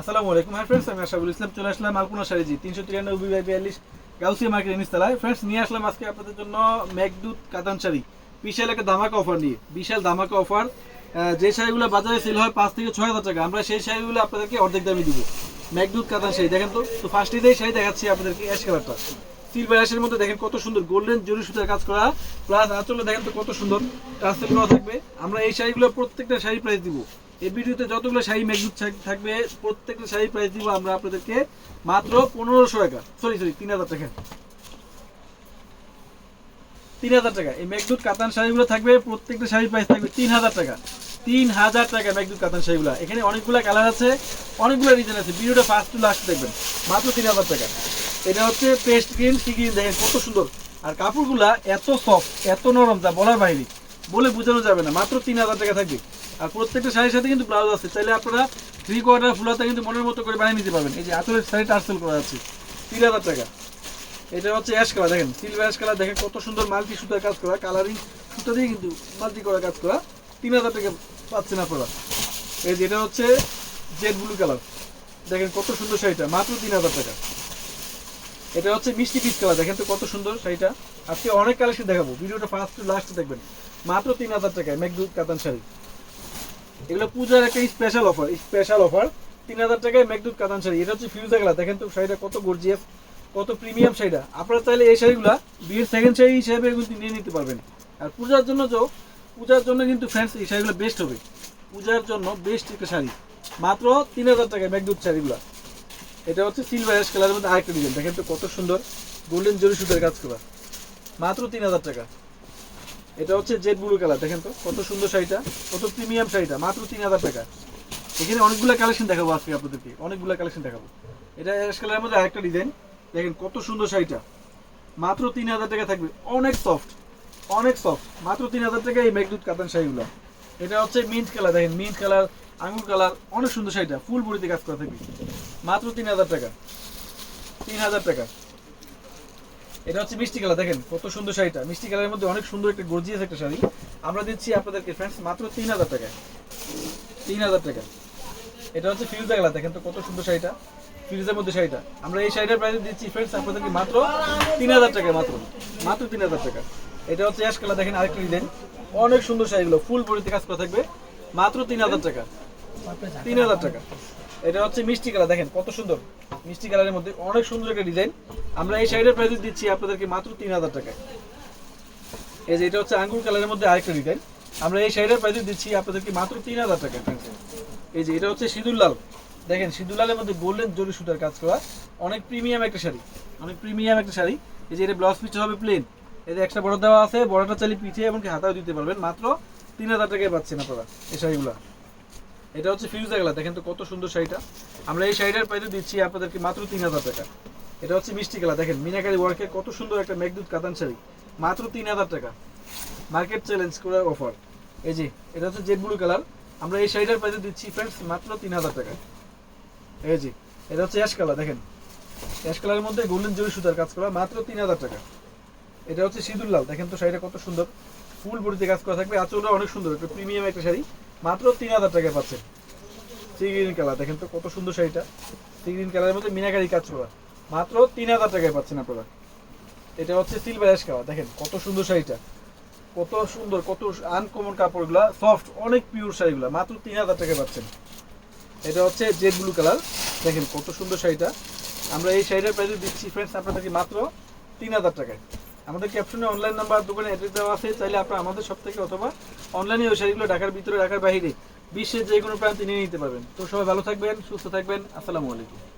আসসালামু আলাইকুম। Hi friends আমি আশাবুল ইসলাম। চলে আসলাম আলপনা শাড়িজি তিনশো তিরানব্বই বাই বিয়াল্লিশ গাউসিয়া মার্কেট নিস্তালায় ফ্রেন্ডস নিয়ে আসলাম আজকে আপনাদের জন্য মেঘদূত কাতান শাড়ি। বিশাল একটা ধামাকা অফার নিয়ে। বিশাল ধামাকা অফার যে শাড়িগুলো বাজারে সেল হয় পাঁচ থেকে ছয় হাজার টাকা। আমরা সেই শাড়িগুলো আপনাদেরকে অর্ধেক দামে দিব। মেঘদূত কাতান শাড়ি, দেখেন তো। তো ফার্স্টেই শাড়ি দেখাচ্ছি আপনাদেরকে অ্যাশ কালারটা সিলভার অ্যাশের মধ্যে দেখেন কত সুন্দর গোল্ডেন জরি সুতার কাজ করা। প্লাস আঁচলে দেখেন তো কত সুন্দর। কাজ থাকবে। আমরা এই শাড়িগুলো প্রত্যেকটা শাড়ি প্রাইস দিব। এই ভিডিওতে যতগুলো শাড়ি মেঘদূত থাকবে, প্রত্যেকটা শাড়ি প্রাইস দিব আমরা আপনাদেরকে মাত্র পনেরোশো টাকা। সরি সরি তিন হাজার টাকা। তিন হাজার টাকা। এই মেঘদূত কাতান শাড়িগুলো থাকবে, প্রত্যেকটা শাড়ির প্রাইস থাকবে তিন হাজার টাকা। তিন হাজার টাকা মেঘদূত কাতান শাড়িগুলো। এখানে অনেকগুলো কালার আছে, অনেকগুলো ডিজাইন আছে। ভিডিওটা ফার্স্ট টু লাস্ট দেখবেন। মাত্র তিন হাজার টাকা। এটা হচ্ছে পেস্ট গ্রিন সি গ্রিন দেখেন কত সুন্দর। আর কাপড়গুলা এত সফট এত নরম যা বলার বাইরে। বলে বোঝানো যাবে না, মাত্র তিন হাজার টাকা থাকবে। আর প্রত্যেকটা শাড়ির সাথে কিন্তু ব্লাউজ আছে, চাইলে আপনারা থ্রি কোয়ার্টার ফুলাতে কিন্তু মনের মতো করে বানিয়ে নিতে পারবেন। এই যে আতরের শাড়ি টার্সেল করা আছে, তিন হাজার টাকা। এটা হচ্ছে অ্যাশ কালার দেখেন সিলভার অ্যাশ কালার দেখেন কত সুন্দর মাল্টি সুতার কাজ করা কালারিং সুতা দিয়ে কিন্তু মাল্টি করা কাজ করা। তিন হাজার টাকা পাচ্ছেন আপনারা। এই যে এটা হচ্ছে জেড ব্লু কালার দেখেন কত সুন্দর শাড়িটা, মাত্র তিন হাজার টাকা। এটা হচ্ছে মিষ্টি পিচ কালার, দেখেন তো কত সুন্দর শাড়িটা। আজকে অনেক কালেকশন দেখাবো, ভিডিওটা ফার্স্ট টু লাস্ট দেখবেন। মাত্র তিন হাজার টাকায় মেঘদূত কাতান শাড়ি। এগুলো পূজার একটা স্পেশাল অফার স্পেশাল অফার তিন হাজার টাকায় মেঘদূত কাতান শাড়ি। এটা হচ্ছে ফিউজা কালার, দেখেন তো শাড়িটা কত গর্জিয়াস কত প্রিমিয়াম শাড়িটা। আপনারা চাইলে এই শাড়িগুলো বিয়ের সেকেন্ড শাড়ি হিসাবে কিন্তু নিয়ে নিতে পারবেন। আর পূজার জন্য তো, পূজার জন্য কিন্তু ফ্রেন্ডস এই শাড়িগুলো বেস্ট হবে। পূজার জন্য বেস্ট একটা শাড়ি। মাত্র তিন হাজার টাকায় মেঘদূত শাড়িগুলো। এটা হচ্ছে সিলভার অ্যাশ কালারের মধ্যে আরেকটা ডিজাইন দেখেন তো কত সুন্দর গোল্ডেন জরি সুতার কাজ করা। মাত্র তিন হাজার টাকা। এটা হচ্ছে জেড ব্লু কালার দেখেন তো কত সুন্দর শাড়িটা, কত প্রিমিয়াম শাড়িটা, মাত্র তিন হাজার টাকা। এখানে অনেকগুলো কালেকশন দেখাবো আজকে আপনাদেরকে, অনেকগুলো কালেকশন দেখাবো। এটা অ্যাশ কালারের মধ্যে আরেকটা ডিজাইন দেখেন কত সুন্দর শাড়িটা। মাত্র তিন হাজার টাকা থাকবে। অনেক সফট অনেক সফট মাত্র তিন হাজার টাকা এই মেঘদূত কাতান শাড়িগুলো। এটা হচ্ছে মিন্ট কালার দেখেন মিন্ট কালার আঙুর কালার অনেক সুন্দর শাড়িটা। ফুল বড়িতে কাজ করা থাকবে। মাত্র তিন হাজার টাকা। তিন হাজার টাকা। এটা হচ্ছে মিষ্টি কালার, দেখেন কত সুন্দর শাড়িটা। মিষ্টি কালারের মধ্যে অনেক সুন্দর একটা গর্জিয়াস একটা শাড়ি। আমরা দিচ্ছি আপনাদেরকে ফ্রেন্ডস মাত্র তিন হাজার টাকা। তিন হাজার টাকা। এটা হচ্ছে ফিউজা কালার, দেখেন তো কত সুন্দর শাড়িটা। ফিউজের মধ্যে শাড়িটা। আমরা এই শাড়িটার প্রাইস দিচ্ছি ফ্রেন্ডস আপনাদেরকে মাত্র তিন হাজার টাকা, মাত্র। মাত্র তিন হাজার টাকা। এটা হচ্ছে অ্যাশ কালার দেখেন আরেকটা ডিজাইন অনেক সুন্দর শাড়িগুলো ফুল বড়িতে কাজ করা থাকবে। মাত্র তিন হাজার টাকা। তিন হাজার টাকা। এটা হচ্ছে মিষ্টি কালার, দেখেন কত সুন্দর। মিষ্টি কালারের মধ্যে অনেক সুন্দর একটা ডিজাইন। আমরা এই শাড়িটার প্রাইস দিচ্ছি আপনাদেরকে মাত্র তিন হাজার টাকায়। এই যে এটা হচ্ছে আঙ্গুর কালারের মধ্যে আরেকটা ডিজাইন। আমরা এই শাড়িটার প্রাইস দিচ্ছি আপনাদেরকে মাত্র তিন হাজার টাকায় এই যে এটা হচ্ছে সিঁদুর লাল। দেখেন, সিঁদুর লালের মধ্যে গোল্ডেন জরি সুতার কাজ করা। অনেক প্রিমিয়াম একটা শাড়ি। অনেক প্রিমিয়াম একটা শাড়ি। এই যে এটা ব্লাউজ পিস হবে প্লেন এতে একটা বড় দেওয়া আছে বড়টা চালিয়ে পিঠে এমনকি হাতাও দিতে পারবেন। মাত্র তিন হাজার টাকায় পাচ্ছেন আপনারা এই শাড়িগুলো। এটা হচ্ছে ফিউজা কালার দেখেন তো কত সুন্দর শাড়িটা। আমরা এই শাড়িটার প্রাইস দিচ্ছি আপনাদেরকে মাত্র তিন হাজার টাকা। এটা হচ্ছে মিষ্টি কালার দেখেন, মিনাকারি ওয়ার্কের কত সুন্দর একটা মেঘদূত কাতান শাড়ি। মাত্র তিন হাজার টাকা। মার্কেট চ্যালেঞ্জ করে অফার এই যে, এটা হচ্ছে জেড ব্লু কালার আমরা এই শাড়িটার প্রাইস দিচ্ছি ফ্রেন্ডস মাত্র তিন হাজার টাকা। এই যে, এটা হচ্ছে অ্যাশ কালার দেখেন। অ্যাশ কালারের মধ্যে গোল্ডেন জরি সুতার কাজ করা, মাত্র তিন হাজার টাকা। এটা হচ্ছে সিঁদুর লাল, দেখেন তো শাড়িটা কত সুন্দর। ফুল বডিতে কাজ করা থাকবে, আঁচলটা অনেক সুন্দর, একটা প্রিমিয়াম একটা শাড়ি। মাত্র তিন হাজার টাকায় পাচ্ছেন। সি কালার, দেখেন তো কত সুন্দর শাড়িটা। সি গ্রিন কালারের মধ্যে মিনাকারি কাজ করা। মাত্র তিন হাজার টাকায় পাচ্ছেন আপনারা। এটা হচ্ছে সিলভার অ্যাশ কালার দেখেন কত সুন্দর শাড়িটা। কত সুন্দর, কত আনকমন কাপড়গুলা সফট অনেক পিওর শাড়িগুলা, মাত্র তিন হাজার টাকায় পাচ্ছেন। এটা হচ্ছে জেড ব্লু কালার দেখেন কত সুন্দর শাড়িটা। আমরা এই শাড়িটার প্রাইস দিচ্ছি ফ্রেন্ডস আপনাদেরকে মাত্র তিন হাজার টাকায়। আমাদের ক্যাপশনে অনলাইন নাম্বার দোকানে অ্যাড্রেস দেওয়া আছে, চাইলে আপনারা আমাদের সব থেকে অথবা অনলাইনে ওই শাড়িগুলো ঢাকার ভিতরে, ঢাকার বাইরে, বিশ্বের যে কোনো প্রান্তে নিয়ে নিতে পারবেন। তো সবাই ভালো থাকবেন, সুস্থ থাকবেন, আসসালামু আলাইকুম।